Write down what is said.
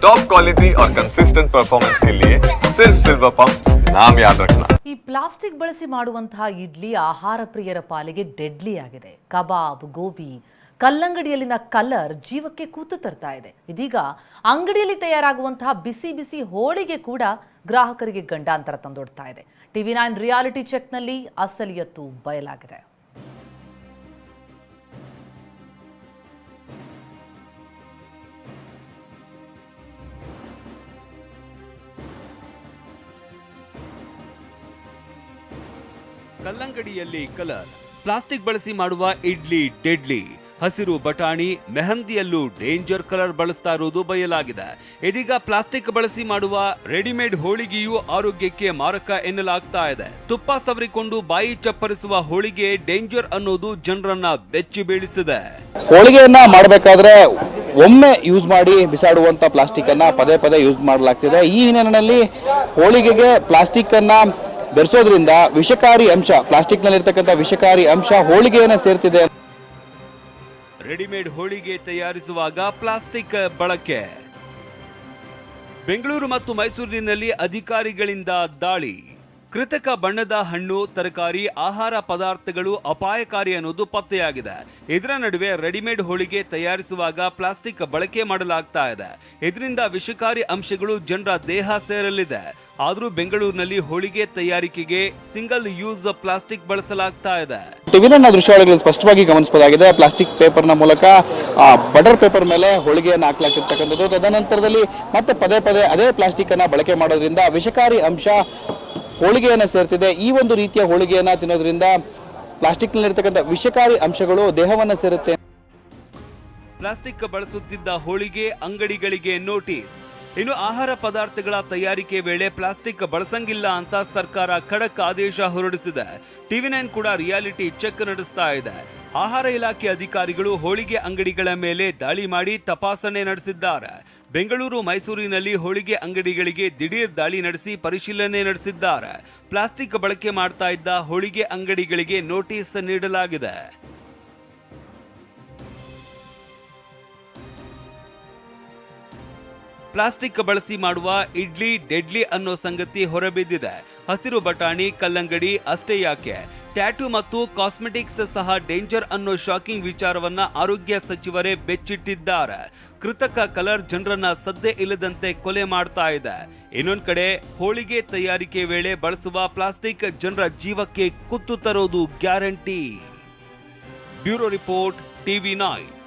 Top quality और consistent performance के लिए सिर्फ सिल्वर पंप नाम याद रखना ಈ ಪ್ಲಾಸ್ಟಿಕ್ ಬಳಸಿ ಮಾಡುವಂತಹ ಇಡ್ಲಿ ಆಹಾರ ಪ್ರಿಯರ ಪಾಲಿಗೆ ಡೆಡ್ಲಿ ಆಗಿದೆ ಕಬಾಬ್ ಗೋಬಿ ಕಲ್ಲಂಗಡಿಯಲ್ಲಿನ ಕಲರ್ ಜೀವಕ್ಕೆ ಕೂತು ತರ್ತಾ ಇದೆ ಇದೀಗ ಅಂಗಡಿಯಲ್ಲಿ ತಯಾರಾಗುವಂತಹ ಬಿಸಿ ಬಿಸಿ ಹೋಳಿಗೆ ಕೂಡ ಗ್ರಾಹಕರಿಗೆ ಗಂಡಾಂತರ ತಂದೊಡ್ತಾ ಇದೆ ಟಿವಿ ನೈನ್ ರಿಯಾಲಿಟಿ ಚೆಕ್ನಲ್ಲಿ ಅಸಲಿಯತ್ತು ಬಯಲಾಗಿದೆ ಕಲ್ಲಂಗಡಿಯಲ್ಲಿ ಕಲರ್, ಪ್ಲಾಸ್ಟಿಕ್ ಬಳಸಿ ಮಾಡುವ ಇಡ್ಲಿ, ಡೆಡ್ಲಿ. ಹಸಿರು ಬಟಾಣಿ, ಮೆಹಂದಿಯಲ್ಲೂ ಡೇಂಜರ್ ಕಲರ್ ಬಳಸ್ತಾ ಇರುವುದು ಬಯಲಾಗಿದೆ. ಇದೀಗ ಪ್ಲಾಸ್ಟಿಕ್ ಬಳಸಿ ಮಾಡುವ ರೆಡಿಮೇಡ್ ಹೋಳಿಗೆಯು ಆರೋಗ್ಯಕ್ಕೆ ಮಾರಕ ಎನ್ನಲಾಗ್ತಾ ಇದೆ. ತುಪ್ಪ ಸವರಿಕೊಂಡು ಬಾಯಿ ಚಪ್ಪರಿಸುವ ಹೋಳಿಗೆ ಡೇಂಜರ್ ಅನ್ನೋದು ಜನರನ್ನ ಬೆಚ್ಚಿ ಬೀಳಿಸಿದೆ. ಹೋಳಿಗೆಯನ್ನ ಮಾಡಬೇಕಾದ್ರೆ ಒಮ್ಮೆ ಯೂಸ್ ಮಾಡಿ ಬಿಸಾಡುವಂತ ಪ್ಲಾಸ್ಟಿಕ್ ಅನ್ನ ಪದೇ ಪದೇ ಯೂಸ್ ಮಾಡಲಾಗ್ತಿದೆ. ಈ ಹಿನ್ನೆಲೆಯಲ್ಲಿ ಹೋಳಿಗೆಗೆ ಪ್ಲಾಸ್ಟಿಕ್ ಅನ್ನ ಬೆರೆಸೋದ್ರಿಂದ ವಿಷಕಾರಿ ಅಂಶ ಪ್ಲಾಸ್ಟಿಕ್ ನಲ್ಲಿರ್ತಕ್ಕಂಥ ವಿಷಕಾರಿ ಅಂಶ ಹೋಳಿಗೆಯನ್ನ ಸೇರ್ತಿದೆ ರೆಡಿಮೇಡ್ ಹೋಳಿಗೆ ತಯಾರಿಸುವಾಗ ಪ್ಲಾಸ್ಟಿಕ್ ಬಳಕೆ. ಬೆಂಗಳೂರು ಮತ್ತು ಮೈಸೂರಿನಲ್ಲಿ ಅಧಿಕಾರಿಗಳಿಂದ ದಾಳಿ. ಕೃತಕ ಬಣ್ಣದ ಹಣ್ಣು, ತರಕಾರಿ, ಆಹಾರ ಪದಾರ್ಥಗಳು ಅಪಾಯಕಾರಿ ಅನ್ನೋದು ಪತ್ತೆಯಾಗಿದೆ. ಇದರ ನಡುವೆ ರೆಡಿಮೇಡ್ ಹೋಳಿಗೆ ತಯಾರಿಸುವಾಗ ಪ್ಲಾಸ್ಟಿಕ್ ಬಳಕೆ ಮಾಡಲಾಗ್ತಾ ಇದೆ. ಇದರಿಂದ ವಿಷಕಾರಿ ಅಂಶಗಳು ಜನರ ದೇಹ ಸೇರಲಿದೆ. ಆದರೂ ಬೆಂಗಳೂರಿನಲ್ಲಿ ಹೋಳಿಗೆ ತಯಾರಿಕೆಗೆ ಸಿಂಗಲ್ ಯೂಸ್ ಪ್ಲಾಸ್ಟಿಕ್ ಬಳಸಲಾಗ್ತಾ ಇದೆ. ಟಿವಿನ ದೃಶ್ಯಾವಳಿಗಳಲ್ಲಿ ಸ್ಪಷ್ಟವಾಗಿ ಗಮನಿಸಬಹುದಾಗಿದೆ. ಪ್ಲಾಸ್ಟಿಕ್ ಪೇಪರ್ನ ಮೂಲಕ ಬಟರ್ ಪೇಪರ್ ಮೇಲೆ ಹೋಳಿಗೆಯನ್ನು ಹಾಕ್ಲಾಕಿರ್ತಕ್ಕಂಥದ್ದು. ತದನಂತರದಲ್ಲಿ ಮತ್ತೆ ಪದೇ ಪದೇ ಅದೇ ಪ್ಲಾಸ್ಟಿಕ್ ಅನ್ನ ಬಳಕೆ ಮಾಡೋದ್ರಿಂದ ವಿಷಕಾರಿ ಅಂಶ ಹೋಳಿಗೆಯನ್ನು ಸೇರ್ತಿದೆ. ಈ ಒಂದು ರೀತಿಯ ಹೋಳಿಗೆಯನ್ನ ತಿನ್ನೋದ್ರಿಂದ ಪ್ಲಾಸ್ಟಿಕ್ನಲ್ಲಿರ್ತಕ್ಕಂಥ ವಿಷಕಾರಿ ಅಂಶಗಳು ದೇಹವನ್ನು ಸೇರುತ್ತೆ. ಪ್ಲಾಸ್ಟಿಕ್ ಬಳಸುತ್ತಿದ್ದ ಹೋಳಿಗೆ, ಅಂಗಡಿಗಳಿಗೆ ನೋಟಿಸ್. ಇನ್ನು ಆಹಾರ ಪದಾರ್ಥಗಳ ತಯಾರಿಕೆ ವೇಳೆ ಪ್ಲಾಸ್ಟಿಕ್ ಬಳಸಂಗಿಲ್ಲ ಅಂತ ಸರ್ಕಾರ ಖಡಕ್ ಆದೇಶ ಹೊರಡಿಸಿದೆ. ಟಿವಿ ನೈನ್ ಕೂಡ ರಿಯಾಲಿಟಿ ಚೆಕ್ ನಡೆಸ್ತಾ ಇದೆ. ಆಹಾರ ಇಲಾಖೆ ಅಧಿಕಾರಿಗಳು ಹೋಳಿಗೆ ಅಂಗಡಿಗಳ ಮೇಲೆ ದಾಳಿ ಮಾಡಿ ತಪಾಸಣೆ ನಡೆಸಿದ್ದಾರೆ. ಬೆಂಗಳೂರು, ಮೈಸೂರಿನಲ್ಲಿ ಹೋಳಿಗೆ ಅಂಗಡಿಗಳಿಗೆ ದಿಢೀರ್ ದಾಳಿ ನಡೆಸಿ ಪರಿಶೀಲನೆ ನಡೆಸಿದ್ದಾರೆ. ಪ್ಲಾಸ್ಟಿಕ್ ಬಳಕೆ ಮಾಡ್ತಾ ಇದ್ದ ಹೋಳಿಗೆ ಅಂಗಡಿಗಳಿಗೆ ನೋಟಿಸ್ ನೀಡಲಾಗಿದೆ. ಪ್ಲಾಸ್ಟಿಕ್ ಬಳಸಿ ಮಾಡುವ ಇಡ್ಲಿ, ಡೆಡ್ಲಿ ಅನ್ನೋ ಸಂಗತಿ ಹೊರಬಿದ್ದಿದೆ. ಹಸಿರು ಬಟಾಣಿ, ಕಲ್ಲಂಗಡಿ, ಅಷ್ಟೇ ಯಾಕೆ? ಟ್ಯಾಟೂ ಮತ್ತು ಕಾಸ್ಮೆಟಿಕ್ಸ್ ಸಹ ಡೇಂಜರ್ ಅನ್ನೋ ಶಾಕಿಂಗ್ ವಿಚಾರವನ್ನ ಆರೋಗ್ಯ ಸಚಿವರೇ ಬೆಚ್ಚಿಟ್ಟಿದ್ದಾರೆ. ಕೃತಕ ಕಲರ್ ಜನರನ್ನ ಸದ್ದೆ ಇಲ್ಲದಂತೆ ಕೊಲೆ ಮಾಡ್ತಾ ಇದೆ. ಇನ್ನೊಂದ್ ಕಡೆ, ಹೋಳಿಗೆ ತಯಾರಿಕೆ ವೇಳೆ ಬಳಸುವ ಪ್ಲಾಸ್ಟಿಕ್ ಜನರ ಜೀವಕ್ಕೆ ಕುತ್ತು ತರೋದು guarantee. Bureau report, TV nine